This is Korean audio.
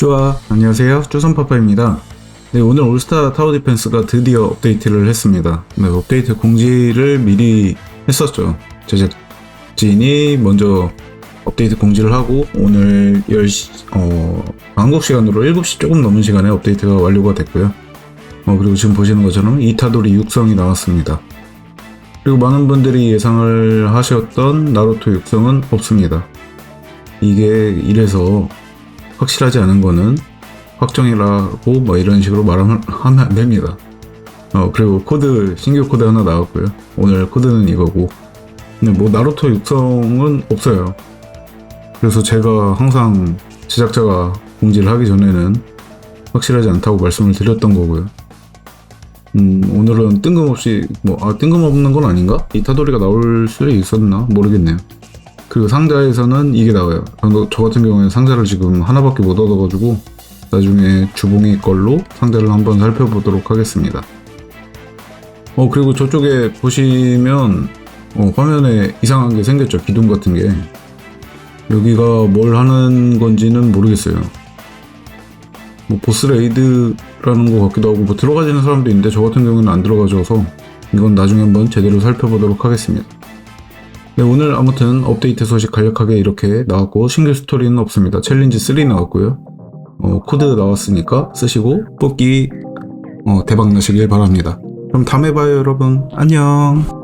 좋아. 안녕하세요. 쪼선파파입니다. 네 오늘 올스타 타워 디펜스가 드디어 업데이트를 했습니다. 네 업데이트 공지를 미리 했었죠. 제작진이 먼저 업데이트 공지를 하고 오늘 10시 어 한국 시간으로 7시 조금 넘은 시간에 업데이트가 완료가 됐고요. 어 그리고 지금 보시는 것처럼 이타도리 육성이 나왔습니다. 그리고 많은 분들이 예상을 하셨던 나루토 육성은 없습니다. 이게 이래서 확실하지 않은 거는 확정이라고 뭐 이런 식으로 말하면 하면 안 됩니다. 어 그리고 코드 신규 코드 하나 나왔고요. 오늘 코드는 이거고. 근데 뭐 나루토 육성은 없어요. 그래서 제가 항상 제작자가 공지를 하기 전에는 확실하지 않다고 말씀을 드렸던 거고요. 음 오늘은 뜬금없이 뭐 아 뜬금없는 건 아닌가? 이타도리가 나올 수 있었나 모르겠네요. 그리고 상자에서는 이게 나와요. 저- 저 같은 경우에는 상자를 지금 하나밖에 못 얻어가지고 나중에 주봉이 걸로 상자를 한번 살펴보도록 하겠습니다. 어 그리고 저쪽에 보시면 어, 화면에 이상한 게 생겼죠. 기둥 같은 게 여기가 뭘 하는 건지는 모르겠어요. 뭐 보스 레이드라는 것 같기도 하고 뭐 들어가지는 사람도 있는데 저 같은 경우는 안 들어가져서 이건 나중에 한번 제대로 살펴보도록 하겠습니다. 네, 오늘 아무튼 업데이트 소식 간략하게 이렇게 나왔고 신규 스토리는 없습니다. 챌린지 3 나왔고요. 어, 코드 나왔으니까 쓰시고 뽑기 어, 대박 나시길 바랍니다. 그럼 다음에 봐요 여러분. 안녕.